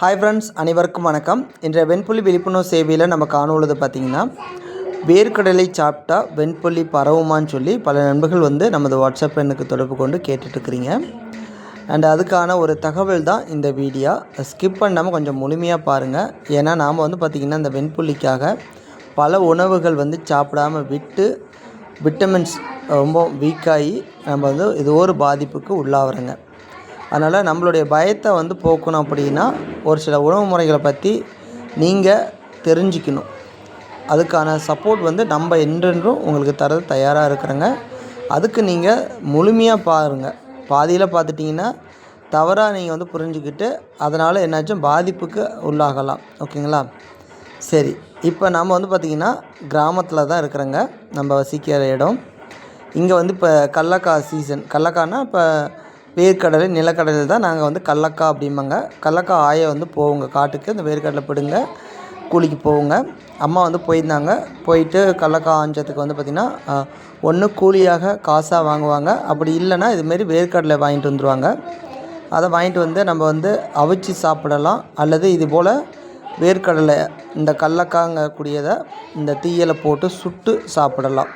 Hi friends அனைவருக்கும் வணக்கம். இன்றைய வெண்புள்ளி விழிப்புணர்வு சேவையில் நம்ம காணுள்ளது பார்த்திங்கன்னா வேர்க்கடலை சாப்பிட்டா வெண்புள்ளி பரவுமான்னு சொல்லி பல நண்பர்கள் வந்து நமது வாட்ஸ்அப் எண்ணுக்கு தொடர்பு கொண்டு கேட்டுட்ருக்குறீங்க. அண்ட் அதுக்கான ஒரு தகவல் தான் இந்த வீடியோ. ஸ்கிப் பண்ணாமல் கொஞ்சம் முழுமையாக பாருங்கள் ஏன்னா நாம் வந்து பார்த்திங்கன்னா இந்த வெண்புள்ளிக்காக பல உணவுகள் வந்து சாப்பிடாம விட்டு விட்டமின்ஸ் ரொம்ப வீக்காகி நம்ம வந்து இது ஒரு பாதிப்புக்கு உள்ளாகிறோங்க அதனால் நம்மளுடைய பயத்தை வந்து போக்கணும் அப்படின்னா ஒரு சில உணவு முறைகளை பற்றி நீங்கள் தெரிஞ்சுக்கணும். அதுக்கான சப்போர்ட் வந்து நம்ம என்றென்றும் உங்களுக்கு தர தயாராக இருக்கிறோங்க. அதுக்கு நீங்கள் முழுமையாக பாருங்கள் பாதியில் பார்த்துட்டிங்கன்னா தவறாக நீங்கள் வந்து புரிஞ்சுக்கிட்டு அதனால் என்னாச்சும் பாதிப்புக்கு உள்ளாகலாம். ஓகேங்களா? சரி. இப்போ நம்ம வந்து பார்த்திங்கன்னா கிராமத்தில் தான் இருக்கிறோங்க. நம்ம வசிக்கிற இடம். இங்கே வந்து இப்போ கல்லக்காய் சீசன் கடலக்காய்னா இப்போ வேர்க்கடலை நிலக்கடலை தான் நாங்கள் வந்து கடலக்காய் அப்படிம்பாங்க. கடலக்காய் ஆய வந்து போவோங்க காட்டுக்கு. இந்த வேர்க்கடலை பிடுங்க கூலிக்கு போவோங்க அம்மா வந்து போயிருந்தாங்க. போயிட்டு கடலக்காய் ஆஞ்சதுக்கு வந்து பார்த்திங்கன்னா ஒன்று கூலியாக காசாக வாங்குவாங்க. அப்படி இல்லைன்னா இதுமாரி வேர்க்கடலை வாங்கிட்டு வந்துடுவாங்க அதை வாங்கிட்டு வந்து நம்ம வந்து அவிச்சு சாப்பிடலாம். அல்லது இது போல் வேர்க்கடலை இந்த கடலக்காங்கக்கூடியதை இந்த தீயலை போட்டு சுட்டு சாப்பிடலாம்.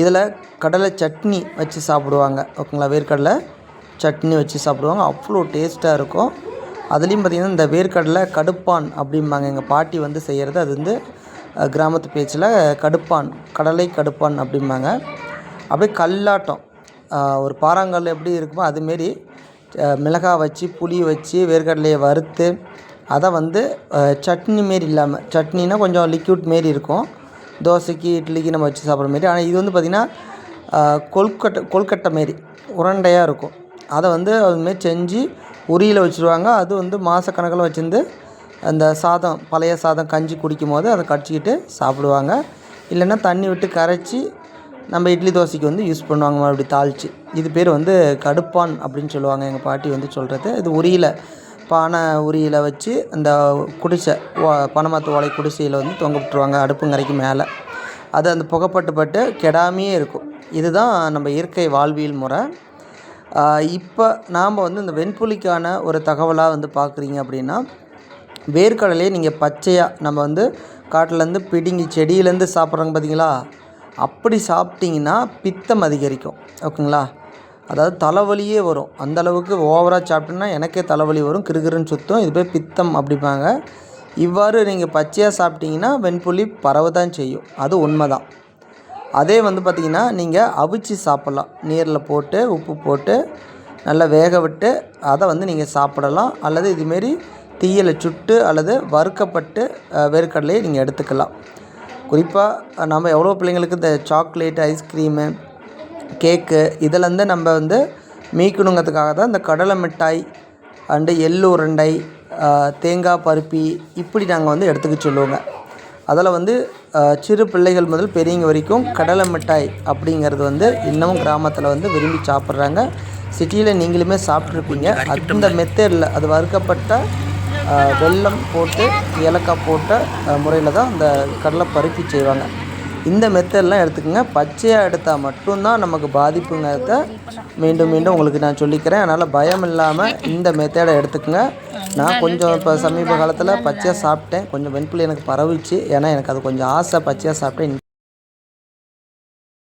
இதில் கடலை சட்னி வச்சு சாப்பிடுவாங்க. ஓகேங்களா? வேர்க்கடலை சட்னி வச்சு சாப்பிடுவாங்க. அவ்வளோ டேஸ்ட்டாக இருக்கும். அதுலேயும் பார்த்திங்கன்னா இந்த வேர்க்கடலை கடுப்பான் அப்படிம்பாங்க. எங்கள் பாட்டி வந்து செய்கிறது. அது வந்து கிராமத்து பேச்சில் கடுப்பான் கடலை கடுப்பான் அப்படிம்பாங்க. அப்படியே கல்லாட்டம். ஒரு பாறாங்கல் எப்படி இருக்குமோ அதுமாரி மிளகாய் வச்சு புளி வச்சு வேர்க்கடலையை வறுத்து அதை வந்து சட்னி மாரி இல்லாமல் சட்னினா கொஞ்சம் லிக்யூட் மாரி இருக்கும். தோசைக்கு இட்லிக்கு நம்ம வச்சு சாப்பிட்ற மாரி. ஆனால் இது வந்து பார்த்திங்கன்னா கொல்கட்டை கொல்கட்டை மாரி உருண்டையாக இருக்கும். அதை வந்து அதுமாரி செஞ்சு உரியில் வச்சுருவாங்க. அது வந்து மாதக்கணக்கில் வச்சுருந்து அந்த சாதம் பழைய சாதம் கஞ்சி குடிக்கும் போது அதை கடிச்சிக்கிட்டு சாப்பிடுவாங்க. இல்லைன்னா தண்ணி விட்டு கரைச்சி நம்ம இட்லி தோசைக்கு வந்து யூஸ் பண்ணுவாங்க. அப்படி தாளித்து இது பேர் வந்து கடுப்பான் அப்படின்னு சொல்லுவாங்க. எங்கள் பாட்டி வந்து சொல்கிறது இது உரியில் பானை உரியில் வச்சு அந்த குடிசை ஓ- பனைமரத்து ஓலை குடிசையில் வந்து தொங்க விட்டுருவாங்க அடுப்புங்கரைக்கு மேலே. அது அந்த புகைப்பட்டு பட்டு கெடாமையே இருக்கும். இதுதான் நம்ம இயற்கை வாழ்வியல் முறை. இப்போ நாம் வந்து இந்த வெண்புலிக்கான ஒரு தகவலாக வந்து பார்க்குறீங்க அப்படின்னா வேர்க்கடலையே நீங்கள் பச்சையாக நம்ம வந்து காட்டிலேருந்து பிடுங்கி செடியிலேருந்து சாப்பிட்றாங்க பார்த்தீங்களா அப்படி சாப்பிட்டிங்கன்னா பித்தம் அதிகரிக்கும். ஓகேங்களா? அதாவது தலைவலியே வரும். அந்தளவுக்கு ஓவராக சாப்பிட்டோன்னா எனக்கே தலைவலி வரும். கிருகிருன்னு சுத்தம். இது போய் பித்தம் அப்படிம்பாங்க. இவ்வாறு நீங்கள் பச்சையாக சாப்பிட்டீங்கன்னா வெண்புலி பரவ தான் செய்யும். அது உண்மை தான் அதே வந்து பார்த்திங்கன்னா நீங்கள் அவிச்சு சாப்பிட்லாம். நீரில் போட்டு உப்பு போட்டு நல்லா வேக விட்டு அதை வந்து நீங்கள் சாப்பிடலாம். அல்லது இதுமாரி தீயலை சுட்டு அல்லது வறுக்கப்பட்டு வேர்க்கடலையை நீங்கள் எடுத்துக்கலாம். குறிப்பாக நம்ம எவ்வளோ பிள்ளைங்களுக்கு இந்த சாக்லேட் ஐஸ்கிரீமு கேக்கு இதிலேருந்து நம்ம வந்து மீக்கணுங்கிறதுக்காக தான் இந்த கடலை மிட்டாய் அண்டு எள்ளு உருண்டை தேங்காய் பருப்பி இப்படி நாங்கள் வந்து எடுத்துக்க சொல்லுவோங்க. அதில் வந்து சிறு பிள்ளைகள் முதல் பெரியவங்க வரைக்கும் கடலை மிட்டாய் அப்படிங்கிறது வந்து இன்னமும் கிராமத்தில் வந்து விரும்பி சாப்பிட்றாங்க. சிட்டியில் நீங்களுமே சாப்பிட்ருப்பீங்க. அந்த மெத்தடில் அது வறுக்கப்பட்ட வெல்லம் போட்டு ஏலக்காய் போட்ட முறையில் தான் அந்த கடலை பருப்பி செய்வாங்க. இந்த மெத்தட்லாம் எடுத்துக்கோங்க. பச்சையாக எடுத்தால் மட்டும்தான் நமக்கு பாதிப்புங்கிறத மீண்டும் மீண்டும் உங்களுக்கு நான் சொல்லிக்கிறேன். அதனால் பயம் இல்லாமல் இந்த மெத்தடை எடுத்துக்கோங்க. நான் கொஞ்சம் இப்போ சமீப காலத்தில் பச்சையாக சாப்பிட்டேன். கொஞ்சம் வெண்புள்ளி எனக்கு பரவிச்சு ஏன்னா எனக்கு அது கொஞ்சம் ஆசை பச்சையாக சாப்பிட்டேன்.